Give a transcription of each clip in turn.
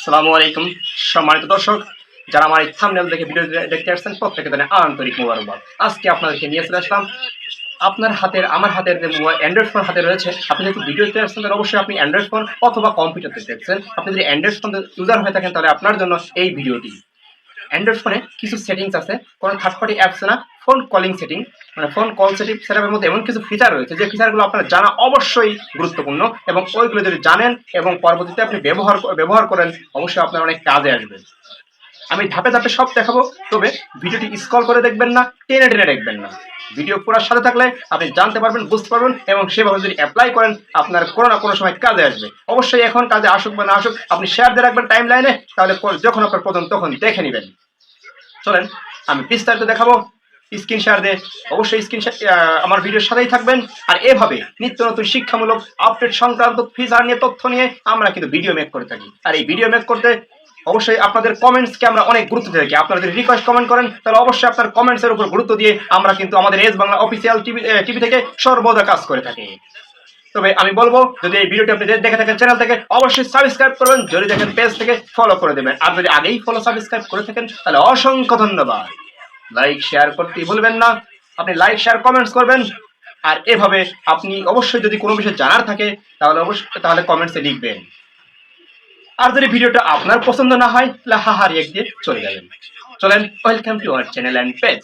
আসসালামু আলাইকুম। সম্মানিত দর্শক, যারা আমার এই দেখে ভিডিও দেখতে আসছেন প্রত্যেকে জানে আন্তরিক মোবারকবাদ। আজকে আপনাদেরকে নিয়ে চলে আসলাম। আপনার হাতের, আমার হাতের যে মোবাইল অ্যান্ড্রয়েড ফোন হাতে রয়েছে, আপনি যেহেতু ভিডিও দেখতে আসছেন, তাহলে অবশ্যই আপনি অ্যান্ড্রয়েড ফোন অথবা কম্পিউটারতে দেখছেন। আপনি যদি অ্যান্ড্রয়েড ফোন ইউজার হয়ে থাকেন, তাহলে আপনার জন্য এই ভিডিওটি অ্যান্ড্রয়েড ফোনে কিছু সেটিংস আছে। কোনো থার্ড পার্টি অ্যাপস না ফোন কলিং সেটিং মানে ফোন কল সেটিং সেটআপের মধ্যে এমন কিছু ফিচার রয়েছে যে ফিচারগুলো আপনার জানা অবশ্যই গুরুত্বপূর্ণ এবং ওইগুলো যদি জানেন এবং পরবর্তীতে আপনি ব্যবহার ব্যবহার করেন, অবশ্যই আপনার অনেক কাজে আসবে। আমি ধাপে ধাপে সব দেখাবো, তবে ভিডিওটি স্কল করে দেখবেন না, টেনে টেনে দেখবেন না। ভিডিও পুরোর সাথে থাকলে আপনি জানতে পারবেন, বুঝতে পারবেন এবং সেভাবে যদি অ্যাপ্লাই করেন, আপনার কোনো না কোনো সময় কাজে আসবে। অবশ্যই এখন কাজে আসুক বা না আসুক, আপনি শেয়ার দিয়ে রাখবেন টাইম লাইনে তাহলে যখন আপনার প্রথম, তখন দেখে নেবেন। চলেন, আমি বিস্তারিত দেখাবো। স্ক্রিন শেয়ার দিয়ে অবশ্যই স্ক্রিন আমার ভিডিওর সাথেই থাকবেন। আর এভাবে নিত্য নতুন শিক্ষামূলক আপডেট সংক্রান্ত ফিচার নিয়ে তথ্য নিয়ে আমরা কিন্তু ভিডিও মেক করে থাকি। আর এই ভিডিও মেক করতে অবশ্যই আপনাদের কমেন্টসকে আমরা অনেক গুরুত্ব দিয়ে থাকি। আপনারা যদি রিকোয়েস্ট কমেন্ট করেন, তাহলে অবশ্যই আপনার কমেন্টসের উপর গুরুত্ব দিয়ে আমরা কিন্তু আমাদের S Bangla official TV TV থেকে সর্বদা কাজ করে থাকি। তবে আমি বলব, যদি এই ভিডিওটি আপনি দেখে থাকেন চ্যানেল থেকে, অবশ্যই সাবস্ক্রাইব করবেন। যদি দেখেন পেজ থেকে ফলো করে দেবেন। আর যদি আগেই ফলো সাবস্ক্রাইব করে থাকেন, তাহলে অসংখ্য ধন্যবাদ। লাইক শেয়ার করতে ভুলবেন না। আপনি লাইক শেয়ার কমেন্টস করবেন। আর এভাবে আপনি অবশ্যই যদি কোনো বিষয়ে জানার থাকে, তাহলে অবশ্যই, তাহলে কমেন্টসে লিখবেন। আর যদি ভিডিওটা আপনার পছন্দ না হয় তাহলে হাহা রিয়েক্ট দিয়ে চলে যাবেন। চলেন welcome to our channel and page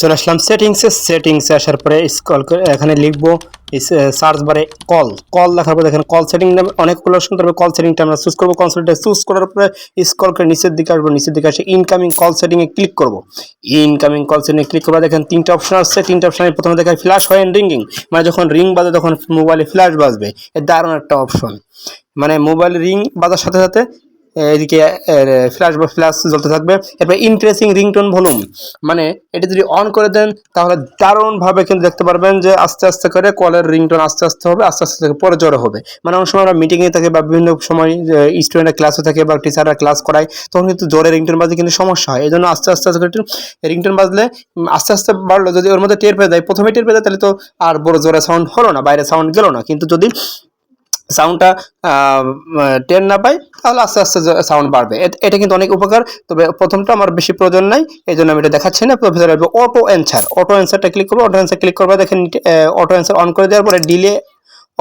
চলে আসলাম সেটিংসে সেটিংসে আসার পরে স্কল এখানে লিখব সার্চ বারে কল কল লেখার পরে দেখেন কল সেটিং নামে অনেকগুলো অপশন তারপরে কল সেটিংটা আমরা চুজ করব। কনসোলটা চুজ করার পরে স্কল করে নিচের দিকে আসব। নিচের দিকে আসে ইনকামিং কল সেটিংয়ে ক্লিক করব। ইনকামিং কল সেটিংয়ে ক্লিক করব দেখেন তিনটা অপশন আসছে তিনটা অপশনে প্রথমে দেখায় ফ্ল্যাশ হয় রিঙ্গিং মানে যখন রিং বাজে তখন মোবাইলে ফ্ল্যাশ বাজবে। এ দারুণ একটা অপশন মানে মোবাইল রিং বাজার সাথে সাথে এদিকে ফ্ল্যাশ বা ফ্ল্যাশ জ্বলতে থাকবে। এরপরে ইনক্রিজিং রিংটোন ভলিউম মানে এটা যদি অন করে দেন, তাহলে দারুণভাবে কিন্তু দেখতে পারবেন যে আস্তে আস্তে করে কলের রিংটোন আস্তে আস্তে হবে, আস্তে আস্তে পরে জোরে হবে। মানে অনেক সময় আমরা মিটিংয়ে থাকে বা বিভিন্ন সময় স্টুডেন্টরা ক্লাসে থাকে বা টিচাররা ক্লাস করায়, তখন কিন্তু জোরে রিংটোন বাজলে কিন্তু সমস্যা হয়। এই জন্য আস্তে আস্তে আস্তে রিংটোন বাজলে আস্তে আস্তে বাড়লো, যদি ওর মধ্যে টের পেয়ে দেয় প্রথমে টের পেয়ে দেয় তাহলে তো আর বড় জোরে সাউন্ড হলো না, বাইরে সাউন্ড গেল না। কিন্তু যদি সাউন্ডটা টেন না পাই, তাহলে আস্তে আস্তে সাউন্ড বাড়বে। এটা কিন্তু অনেক উপকার, তবে প্রথমটা আমার বেশি প্রয়োজন নাই এই জন্য আমি এটা দেখাচ্ছি না। ভিতরে আসবে অটো অ্যান্সার অটো অ্যান্সারটা ক্লিক করব অটো অ্যান্সার ক্লিক করবে, দেখেন অটো অ্যান্সার অন করে দেওয়ার পরে ডিলে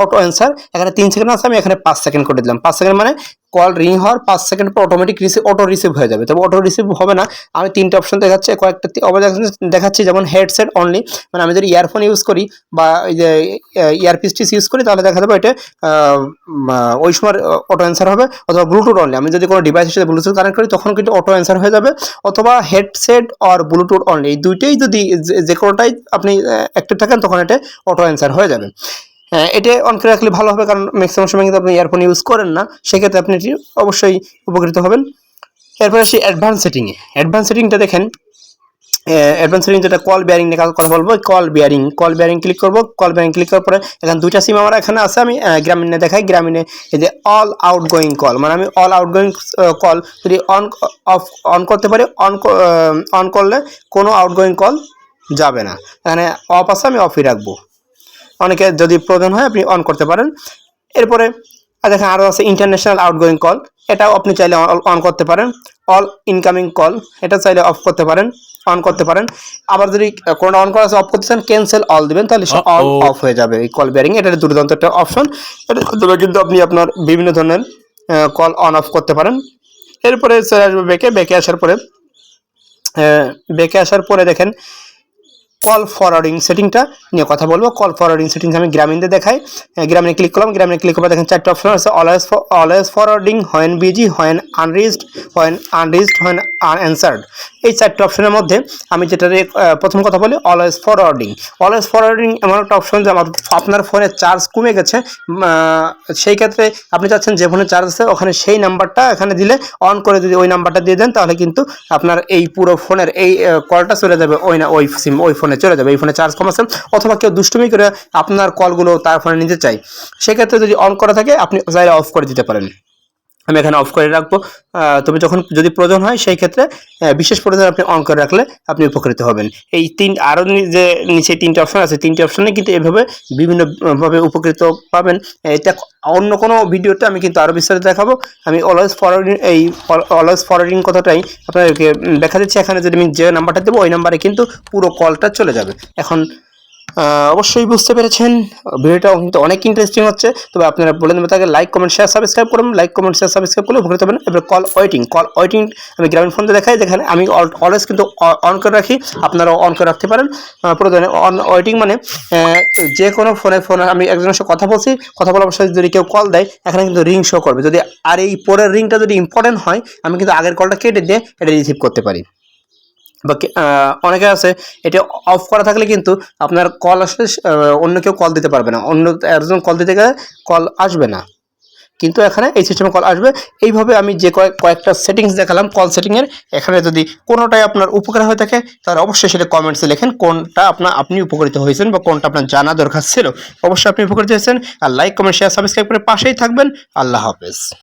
অটো অ্যান্সার এখানে তিন সেকেন্ড আছে, আমি এখানে পাঁচ সেকেন্ড করে দিলাম। পাঁচ সেকেন্ড মানে কল রিং হওয়ার পাঁচ সেকেন্ড পর অটোমেটিক রিসিভ অটো রিসিভ হয়ে যাবে। তবে অটো রিসিভ হবে না। আমি তিনটা অপশন দেখাচ্ছি, কয়েকটা অবস্থা দেখাচ্ছি, যেমন হেডসেট অনলি মানে আমি যদি ইয়ারফোন ইউজ করি বা এই যে ইয়ারপিসটিস ইউজ করি, তাহলে দেখা যাবে এটা ওই সময় অটো অ্যান্সার হবে। অথবা ব্লুটুথ অনলি আমি যদি কোনো ডিভাইসের সাথে ব্লুটুথ কানেক্ট করি, তখন কিন্তু অটো অ্যান্সার হয়ে যাবে। অথবা হেডসেট আর ব্লুটুথ অনলি এই দুইটাই যদি যে- কোনোটাই আপনি অ্যাক্টিভ থাকেন, তখন এটা অটো অ্যান্সার হয়ে যাবে। এটা অন করে রাখলে ভালো হবে কারণ ম্যাক্সিমাম সময় কিন্তু আপনি ইয়ারফোন ইউজ করেন না। সেক্ষেত্রে আপনি এটি অবশ্যই উপকৃত হবেন। এরপরে আসি অ্যাডভান্স সেটিংয়ে অ্যাডভান্স সেটিংটা দেখেন। অ্যাডভান্স সেটিং যেটা কল বিয়ারিং নিয়ে কথা বলব call barring call barring click করব কল বিয়ারিং ক্লিক করার পরে এখানে দুইটা সিম আমার এখানে আছে, আমি গ্রামীণে দেখাই। গ্রামীণে এই যে অল আউট গোয়িং কল মানে আমি অল আউট গোয়িং কল যদি অন অফ অন করতে পারি অন অন করলে কোনো আউট গোয়িং কল যাবে না। এখানে অফ আছে, আমি অফই রাখব। অনেকে যদি প্রয়োজন হয় আপনি অন করতে পারেন। এরপরে আর দেখেন আরও আছে ইন্টারন্যাশনাল আউটগোয়িং কল এটাও আপনি চাইলে অন করতে পারেন। অল ইনকামিং কল এটা চাইলে অফ করতে পারেন অন করতে পারেন। আবার যদি কোনটা অন করা আছে অফ করতে চান ক্যান্সেল অল দিবেন তাহলে অল অফ হয়ে যাবে। এই কল বিয়ারিং এটা দুর্দান্ত একটা অপশন এটা কিন্তু আপনি আপনার বিভিন্ন ধরনের কল অন অফ করতে পারেন। এরপরে চলে আসবে বেকে বেকে আসার পরে বেকে আসার পরে দেখেন কল ফরওয়ার্ডিং সেটিংটা নিয়ে কথা বলব। কল ফরওয়ার্ডিং সেটিংস আমি গ্রামীণদের দেখাই। গ্রামীণে ক্লিক করলাম। গ্রামীণে ক্লিক করে দেখেন চারটে অপশন আছে। Always always forwarding when busy when unreachable when unreachable when unanswered এই চারটে অপশনের মধ্যে আমি যেটা প্রথম কথা বলি অলওয়েজ ফরওয়ার্ডিং অলওয়েজ ফরওয়ার্ডিং এমন একটা অপশন যে আপনার ফোনে চার্জ কমে গেছে সেই ক্ষেত্রে আপনি চাচ্ছেন যে ফোনে চার্জ আছে, ওখানে সেই নাম্বারটা এখানে দিলে অন করে যদি ওই নাম্বারটা দিয়ে দেন, তাহলে কিন্তু আপনার এই পুরো ফোনের এই কলটা চলে যাবে ওই না, ওই সিম ওই ফোনে চলে যাবে, এই ফোনে চার্জ কম আছে অথবা কেউ দুষ্টুমি করে আপনার কলগুলো তার ফোনে নিতে চাই সেক্ষেত্রে যদি অন করা থাকে, আপনি চাইলে অফ করে দিতে পারেন। আমি এখানে অফ করে রাখব। তবে যখন যদি প্রয়োজন হয়, সেই ক্ষেত্রে বিশেষ প্রয়োজন আপনি অন করে রাখলে আপনি উপকৃত হবেন। এই তিন আরও যে নিচে তিনটে অপশন আছে, তিনটে অপশানে কিন্তু এভাবে বিভিন্নভাবে উপকৃত পাবেন। এটা অন্য কোনো ভিডিওতে আমি কিন্তু আরও বিস্তারিত দেখাবো। আমি অলওয়েজ ফরওয়ার্ডিং এই অলওয়েজ ফরওয়ার্ডিং কথাটাই আপনাদেরকে দেখা দিচ্ছে এখানে যদি আমি যে নাম্বারটা দেবো, ওই নাম্বারে কিন্তু পুরো কলটা চলে যাবে। এখন অবশ্যই বুঝতে পেরেছেন। ভিডিওটাও কিন্তু অনেক ইন্টারেস্টিং হচ্ছে। তবে আপনারা বলে দেবেন তাকে লাইক কমেন্ট শেয়ার সাবস্ক্রাইব করুন। লাইক কমেন্ট শেয়ার সাবস্ক্রাইব করলে উপকৃত হবেন এবার কল ওয়েটিং কল ওয়েটিং আমি গ্রামীণ ফোনতে দেখাই, যেখানে আমি অলওয়েজ কিন্তু অন করে রাখি। আপনারাও অন করে রাখতে পারেন। প্রয়োজনে অন ওয়েটিং মানে যে কোনো ফোনে ফোনে আমি একজনের সাথে কথা বলছি, কথা বলার অবস্থায় যদি কেউ কল দেয়, এখানে কিন্তু রিং শো করবে। যদি আর এই পরের রিংটা যদি ইম্পর্টেন্ট হয়, আমি কিন্তু আগের কলটা কেটে দিয়ে এটা রিসিভ করতে পারি। বা অনেকে আছে, এটা অফ করা থাকলে কিন্তু আপনার কল আসলে অন্য কেউ কল দিতে পারবে না। অন্য একজন কল দিতে গেলে কল আসবে না। কিন্তু এখানে এই সিস্টেমে কল আসবে। এইভাবে আমি যে কয়েক, কয়েকটা সেটিংস দেখালাম কল সেটিংয়ের এখানে যদি কোনোটাই আপনার উপকার হয়ে থাকে, তাহলে অবশ্যই সেটা কমেন্টসে লেখেন, কোনটা আপনার, আপনি উপকৃত হয়েছেন বা কোনটা আপনার জানা দরকার ছিল। অবশ্যই আপনি উপকৃত হয়েছেন। আর লাইক কমেন্ট শেয়ার সাবস্ক্রাইব করে পাশেই থাকবেন। আল্লাহ হাফেজ।